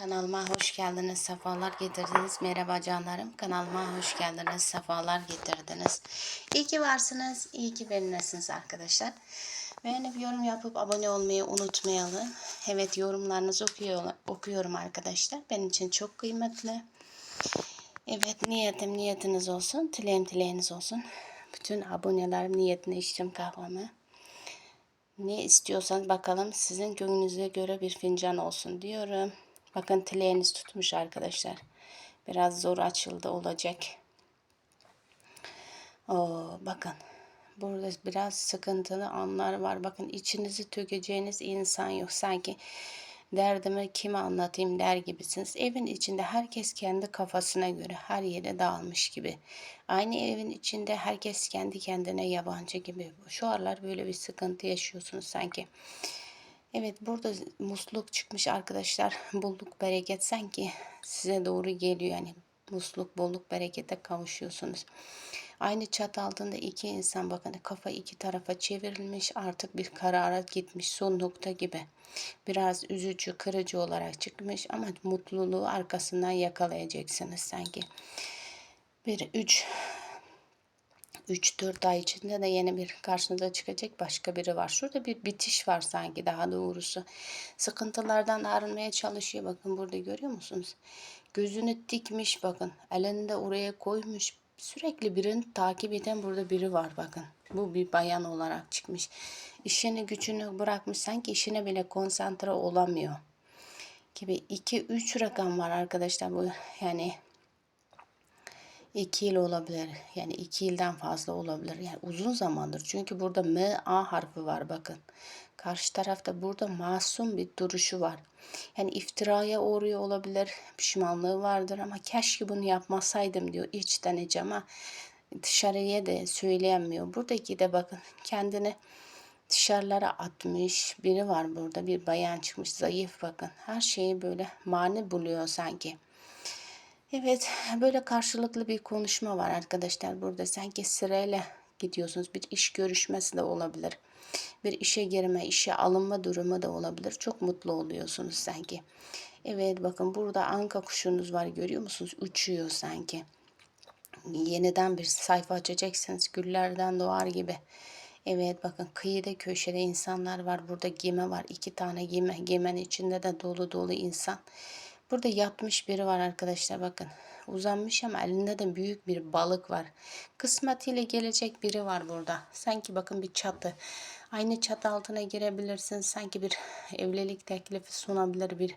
Kanalıma hoş geldiniz, sefalar getirdiniz. Merhaba canlarım, kanalıma hoş geldiniz, sefalar getirdiniz. İyi ki varsınız, iyi ki benimlesiniz arkadaşlar. Beğenip yorum yapıp abone olmayı unutmayalım. Evet yorumlarınızı okuyor, okuyorum arkadaşlar. Benim için çok kıymetli. Evet niyetim niyetiniz olsun, dileğim dileğiniz olsun. Bütün abonelerim niyetine içtim kahvemi. Ne istiyorsanız bakalım sizin gönlünüze göre bir fincan olsun diyorum. Bakın dileğiniz tutmuş arkadaşlar. Biraz zor açıldı olacak. Oo, bakın. Burada biraz sıkıntılı anlar var. Bakın içinizi tökeceğiniz insan yok. Sanki derdimi kime anlatayım der gibisiniz. Evin içinde herkes kendi kafasına göre her yere dağılmış gibi. Aynı evin içinde herkes kendi kendine yabancı gibi. Şu aralar böyle bir sıkıntı yaşıyorsunuz sanki. Evet burada musluk çıkmış arkadaşlar. Bulduk bereket sanki size doğru geliyor. Yani musluk bolluk berekete kavuşuyorsunuz. Aynı çat altında iki insan bakın kafa iki tarafa çevrilmiş artık bir karara gitmiş son nokta gibi. Biraz üzücü kırıcı olarak çıkmış ama mutluluğu arkasından yakalayacaksınız sanki. Bir üç 3-4 ay içinde de yeni bir karşınıza çıkacak başka biri var. Şurada bir bitiş var sanki daha doğrusu. Sıkıntılardan arınmaya çalışıyor. Bakın burada görüyor musunuz? Gözünü dikmiş bakın. Elini de oraya koymuş. Sürekli birini takip eden burada biri var bakın. Bu bir bayan olarak çıkmış. İşini gücünü bırakmış. Sanki işine bile konsantre olamıyor. Gibi 2-3 rakam var arkadaşlar. Bu yani 2 yıl olabilir. Yani 2 yıldan fazla olabilir. Yani uzun zamandır. Çünkü burada M A harfi var bakın. Karşı tarafta burada masum bir duruşu var. Yani iftiraya uğruyor olabilir. Pişmanlığı vardır ama keşke bunu yapmasaydım diyor içten içe ama dışarıya da söyleyemiyor. Buradaki de bakın kendini dışarılara atmış biri var burada. Bir bayan çıkmış zayıf bakın. Her şeyi böyle mani buluyor sanki. Evet, böyle karşılıklı bir konuşma var arkadaşlar burada. Sanki sırayla gidiyorsunuz. Bir iş görüşmesi de olabilir. Bir işe girme, işe alınma durumu da olabilir. Çok mutlu oluyorsunuz sanki. Evet bakın burada anka kuşunuz var görüyor musunuz? Uçuyor sanki. Yeniden bir sayfa açacaksınız. Güllerden doğar gibi. Evet bakın kıyıda köşede insanlar var. Burada gemi var. iki tane gemi. Gemenin içinde de dolu dolu insan. Burada yatmış biri var arkadaşlar bakın. Uzanmış ama elinde de büyük bir balık var. Kısmetiyle gelecek biri var burada. Sanki bakın bir çatı. Aynı çatı altına girebilirsiniz. Sanki bir evlilik teklifi sunabilir bir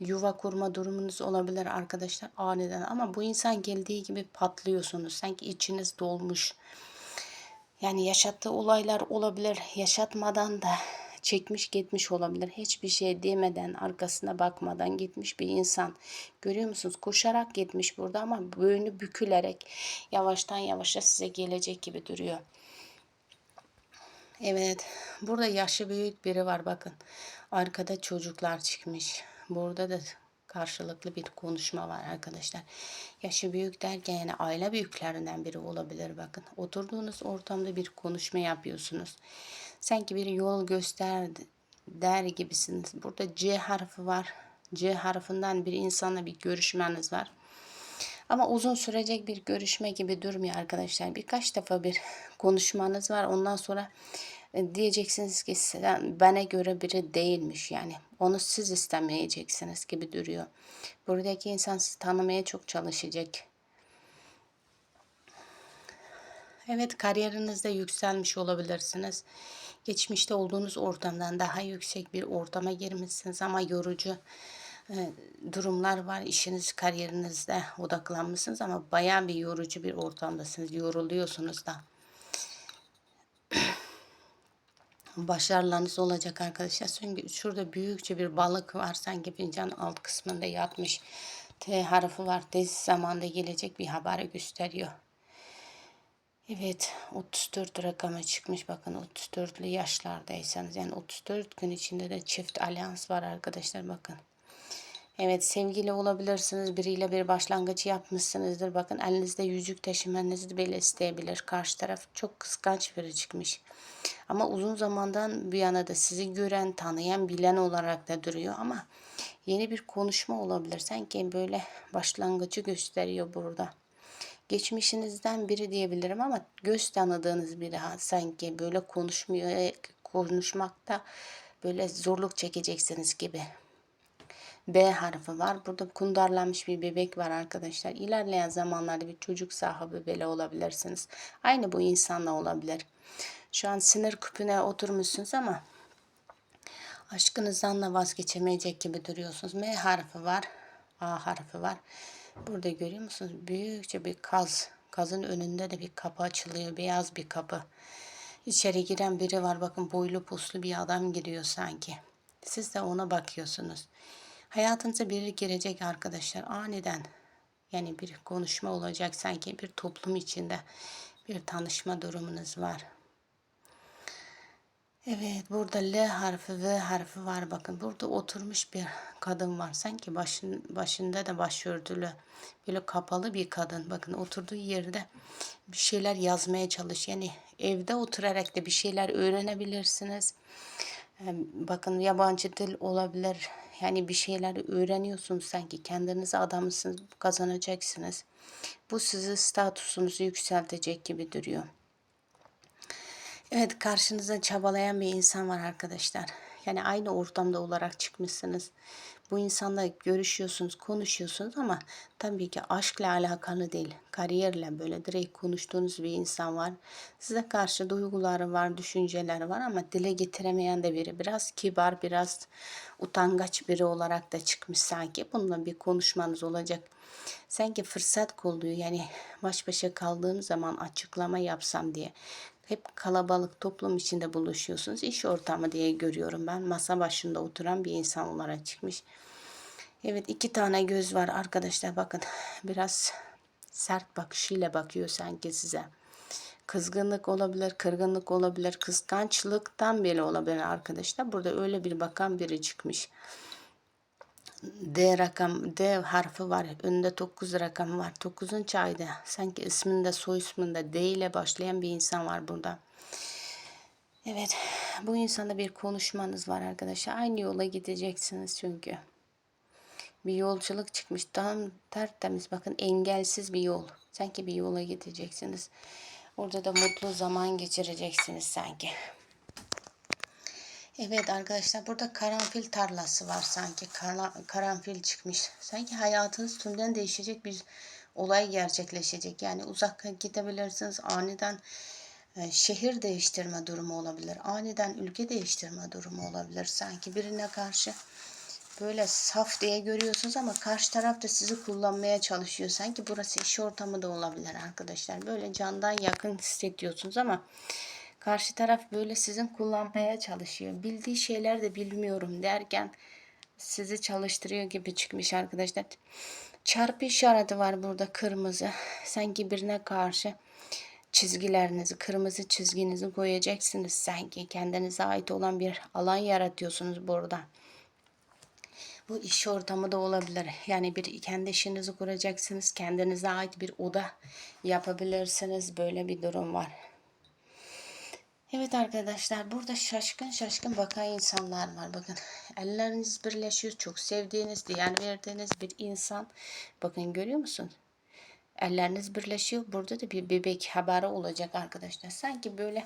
yuva kurma durumunuz olabilir arkadaşlar aniden. Ama bu insan geldiği gibi patlıyorsunuz. Sanki içiniz dolmuş. Yani yaşattığı olaylar olabilir. Yaşatmadan da çekmiş gitmiş olabilir. Hiçbir şey demeden arkasına bakmadan gitmiş bir insan. Görüyor musunuz? Koşarak gitmiş burada ama boynu bükülerek yavaştan yavaşa size gelecek gibi duruyor. Evet. Burada yaşı büyük biri var bakın. Arkada çocuklar çıkmış. Burada da karşılıklı bir konuşma var arkadaşlar. Yaşı büyük derken yani aile büyüklerinden biri olabilir bakın. Oturduğunuz ortamda bir konuşma yapıyorsunuz. Sanki bir yol göster der gibisiniz. Burada C harfi var. C harfinden bir insanla bir görüşmeniz var. Ama uzun sürecek bir görüşme gibi durmuyor arkadaşlar. Birkaç defa bir konuşmanız var. Ondan sonra e, diyeceksiniz ki bana göre biri değilmiş yani. Onu siz istemeyeceksiniz gibi duruyor. Buradaki insan sizi tanımaya çok çalışacak. Evet kariyerinizde yükselmiş olabilirsiniz. Geçmişte olduğunuz ortamdan daha yüksek bir ortama girmişsiniz ama yorucu e, durumlar var. İşiniz, kariyerinizde odaklanmışsınız ama bayağı bir yorucu bir ortamdasınız. Yoruluyorsunuz da. Başarılarınız olacak arkadaşlar. Çünkü şurada büyükçe bir balık var. Sanki fincan alt kısmında yatmış. T harfi var. Tez zamanda gelecek bir haberi gösteriyor. Evet 34 rakamı çıkmış bakın 34'lü yaşlardaysanız yani 34 gün içinde de çift alyans var arkadaşlar bakın. Evet sevgili olabilirsiniz. Biriyle bir başlangıç yapmışsınızdır. Bakın elinizde yüzük taşımanızı bile isteyebilir. Karşı taraf çok kıskanç biri çıkmış. Ama uzun zamandan bir yana da sizi gören, tanıyan, bilen olarak da duruyor ama yeni bir konuşma olabilir. Sanki böyle başlangıcı gösteriyor burada. Geçmişinizden biri diyebilirim ama göz tanıdığınız biri ha, sanki böyle konuşmuyor, konuşmakta böyle zorluk çekeceksiniz gibi. B harfi var. Burada kundarlanmış bir bebek var arkadaşlar. İlerleyen zamanlarda bir çocuk sahibi bile olabilirsiniz. Aynı bu insanla olabilir. Şu an sinir küpüne oturmuşsunuz ama aşkınızdan da vazgeçemeyecek gibi duruyorsunuz. M harfi var. A harfi var. Burada görüyor musunuz? Büyükçe bir kaz. Kazın önünde de bir kapı açılıyor. Beyaz bir kapı. İçeri giren biri var. Bakın boylu puslu bir adam giriyor sanki. Siz de ona bakıyorsunuz. Hayatınıza biri girecek arkadaşlar aniden. Yani bir konuşma olacak sanki bir toplum içinde bir tanışma durumunuz var. Evet burada L harfi V harfi var bakın. Burada oturmuş bir kadın var. Sanki başın, başında da başörtülü böyle kapalı bir kadın. Bakın oturduğu yerde bir şeyler yazmaya çalış. Yani evde oturarak da bir şeyler öğrenebilirsiniz. Bakın yabancı dil olabilir. Yani bir şeyler öğreniyorsunuz sanki. Kendinize adamısınız, kazanacaksınız. Bu sizi statüsünüzü yükseltecek gibi duruyor. Evet karşınıza çabalayan bir insan var arkadaşlar. Yani aynı ortamda olarak çıkmışsınız. Bu insanla görüşüyorsunuz, konuşuyorsunuz ama tabii ki aşkla alakalı değil. Kariyerle böyle direkt konuştuğunuz bir insan var. Size karşı duyguları var, düşünceleri var ama dile getiremeyen de biri. Biraz kibar, biraz utangaç biri olarak da çıkmış sanki. Bununla bir konuşmanız olacak. Sanki fırsat kolluyor yani baş başa kaldığım zaman açıklama yapsam diye hep kalabalık toplum içinde buluşuyorsunuz. İş ortamı diye görüyorum ben. Masa başında oturan bir insan olarak çıkmış. Evet iki tane göz var arkadaşlar bakın. Biraz sert bakışıyla bakıyor sanki size. Kızgınlık olabilir, kırgınlık olabilir, kıskançlıktan bile olabilir arkadaşlar. Burada öyle bir bakan biri çıkmış. D rakam, D harfi var. Önünde 9 rakam var. 9'un çayda. Sanki isminde, soy isminde D ile başlayan bir insan var burada. Evet. Bu insanda bir konuşmanız var arkadaşlar. Aynı yola gideceksiniz çünkü. Bir yolculuk çıkmış. Tam tertemiz. Bakın engelsiz bir yol. Sanki bir yola gideceksiniz. Orada da mutlu zaman geçireceksiniz sanki. Evet arkadaşlar burada karanfil tarlası var sanki. Kara, karanfil çıkmış. Sanki hayatınız tümden değişecek bir olay gerçekleşecek. Yani uzak gidebilirsiniz. Aniden e, şehir değiştirme durumu olabilir. Aniden ülke değiştirme durumu olabilir. Sanki birine karşı böyle saf diye görüyorsunuz ama karşı taraf da sizi kullanmaya çalışıyor. Sanki burası iş ortamı da olabilir arkadaşlar. Böyle candan yakın hissediyorsunuz ama Karşı taraf böyle sizin kullanmaya çalışıyor. Bildiği şeyler de bilmiyorum derken sizi çalıştırıyor gibi çıkmış arkadaşlar. Çarpı işareti var burada kırmızı. Sanki birine karşı çizgilerinizi, kırmızı çizginizi koyacaksınız sanki. Kendinize ait olan bir alan yaratıyorsunuz burada. Bu iş ortamı da olabilir. Yani bir kendi işinizi kuracaksınız. Kendinize ait bir oda yapabilirsiniz. Böyle bir durum var. Evet arkadaşlar burada şaşkın şaşkın bakan insanlar var. Bakın elleriniz birleşiyor. Çok sevdiğiniz, değer verdiğiniz bir insan. Bakın görüyor musun? Elleriniz birleşiyor. Burada da bir bebek haberi olacak arkadaşlar. Sanki böyle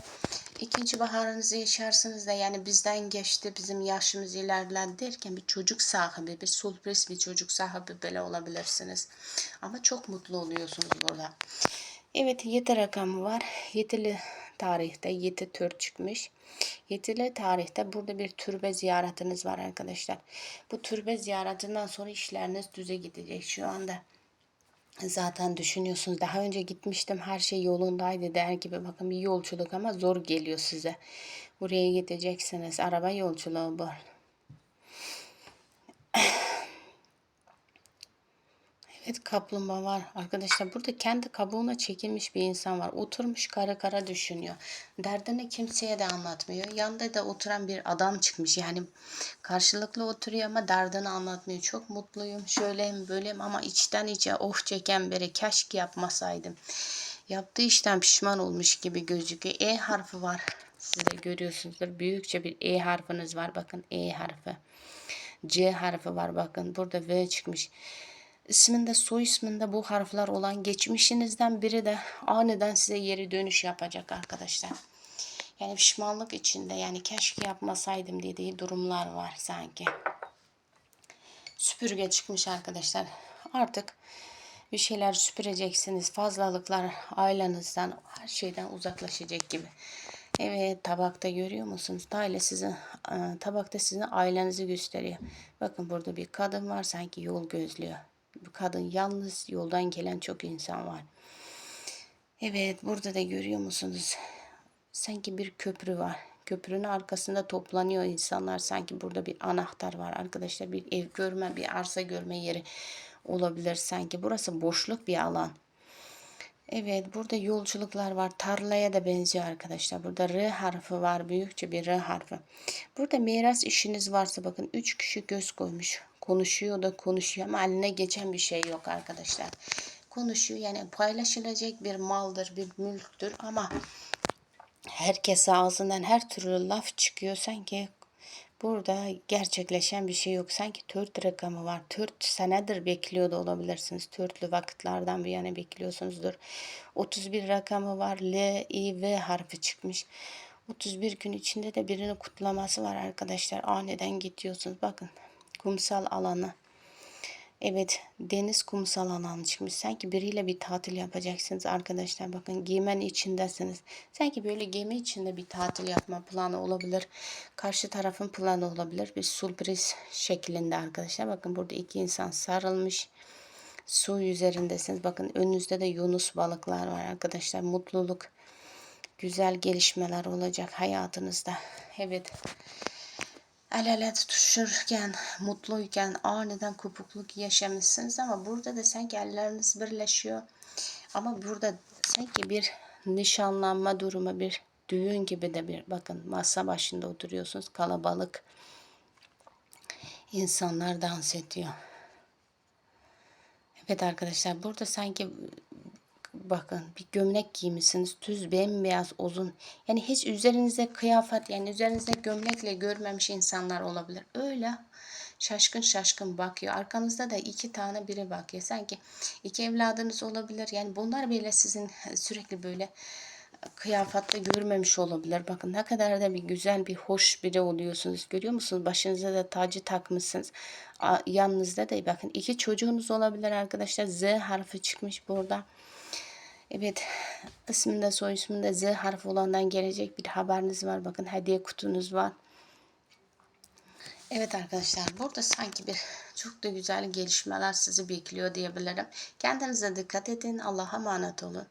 ikinci baharınızı yaşarsınız da yani bizden geçti, bizim yaşımız ilerledi derken bir çocuk sahibi, bir sürpriz bir çocuk sahibi böyle olabilirsiniz. Ama çok mutlu oluyorsunuz burada. Evet 7 rakamı var. Yedili tarihte 7 tür çıkmış. Yedili tarihte burada bir türbe ziyaretiniz var arkadaşlar. Bu türbe ziyaretinden sonra işleriniz düze gidecek şu anda. Zaten düşünüyorsunuz daha önce gitmiştim her şey yolundaydı der gibi bakın bir yolculuk ama zor geliyor size. Buraya gideceksiniz araba yolculuğu bu. Evet kaplumbağa var. Arkadaşlar burada kendi kabuğuna çekilmiş bir insan var. Oturmuş kara kara düşünüyor. Derdini kimseye de anlatmıyor. Yanında da oturan bir adam çıkmış. Yani karşılıklı oturuyor ama derdini anlatmıyor. Çok mutluyum. Şöyleyim böyleyim ama içten içe oh çeken biri. Keşke yapmasaydım. Yaptığı işten pişman olmuş gibi gözüküyor. E harfi var. Siz de görüyorsunuzdur. Büyükçe bir E harfiniz var. Bakın E harfi. C harfi var. Bakın burada V çıkmış. İsminde soy isminde bu harfler olan geçmişinizden biri de aniden size geri dönüş yapacak arkadaşlar. Yani pişmanlık içinde yani keşke yapmasaydım dediği durumlar var sanki. Süpürge çıkmış arkadaşlar. Artık bir şeyler süpüreceksiniz. Fazlalıklar ailenizden, her şeyden uzaklaşacak gibi. Evet tabakta görüyor musunuz? Tayla sizin e, tabakta sizin ailenizi gösteriyor. Bakın burada bir kadın var sanki yol gözlüyor. Bu kadın yalnız yoldan gelen çok insan var. Evet burada da görüyor musunuz? Sanki bir köprü var. Köprünün arkasında toplanıyor insanlar. Sanki burada bir anahtar var arkadaşlar. Bir ev görme, bir arsa görme yeri olabilir sanki. Burası boşluk bir alan. Evet burada yolculuklar var. Tarlaya da benziyor arkadaşlar. Burada R harfi var. Büyükçe bir R harfi. Burada miras işiniz varsa bakın 3 kişi göz koymuş. Konuşuyor da konuşuyor ama eline geçen bir şey yok arkadaşlar. Konuşuyor yani paylaşılacak bir maldır, bir mülktür ama herkese ağzından her türlü laf çıkıyor sanki burada gerçekleşen bir şey yok. Sanki dört rakamı var. Dört senedir bekliyor da olabilirsiniz. Dörtlü vakitlerden bir yana bekliyorsunuzdur. 31 rakamı var. L, I, V harfi çıkmış. 31 gün içinde de birinin kutlaması var arkadaşlar. Aniden gidiyorsunuz. Bakın kumsal alanı. Evet deniz kumsal alanı çıkmış. Sanki biriyle bir tatil yapacaksınız arkadaşlar. Bakın gemen içindesiniz. Sanki böyle gemi içinde bir tatil yapma planı olabilir. Karşı tarafın planı olabilir. Bir sürpriz şeklinde arkadaşlar. Bakın burada iki insan sarılmış. Su üzerindesiniz. Bakın önünüzde de yunus balıklar var arkadaşlar. Mutluluk, güzel gelişmeler olacak hayatınızda. Evet el ele tutuşurken, mutluyken aniden kopukluk yaşamışsınız ama burada da sanki elleriniz birleşiyor. Ama burada sanki bir nişanlanma durumu, bir düğün gibi de bir bakın masa başında oturuyorsunuz kalabalık insanlar dans ediyor. Evet arkadaşlar burada sanki bakın bir gömlek giymişsiniz düz bembeyaz uzun yani hiç üzerinize kıyafet yani üzerinizde gömlekle görmemiş insanlar olabilir öyle şaşkın şaşkın bakıyor arkanızda da iki tane biri bakıyor sanki iki evladınız olabilir yani bunlar bile sizin sürekli böyle kıyafette görmemiş olabilir. Bakın ne kadar da bir güzel bir hoş biri oluyorsunuz. Görüyor musunuz? Başınıza da tacı takmışsınız. Yanınızda da bakın iki çocuğunuz olabilir arkadaşlar. Z harfi çıkmış burada. Evet isminde soy isminde Z harfi olandan gelecek bir haberiniz var. Bakın hediye kutunuz var. Evet arkadaşlar burada sanki bir çok da güzel gelişmeler sizi bekliyor diyebilirim. Kendinize dikkat edin. Allah'a emanet olun.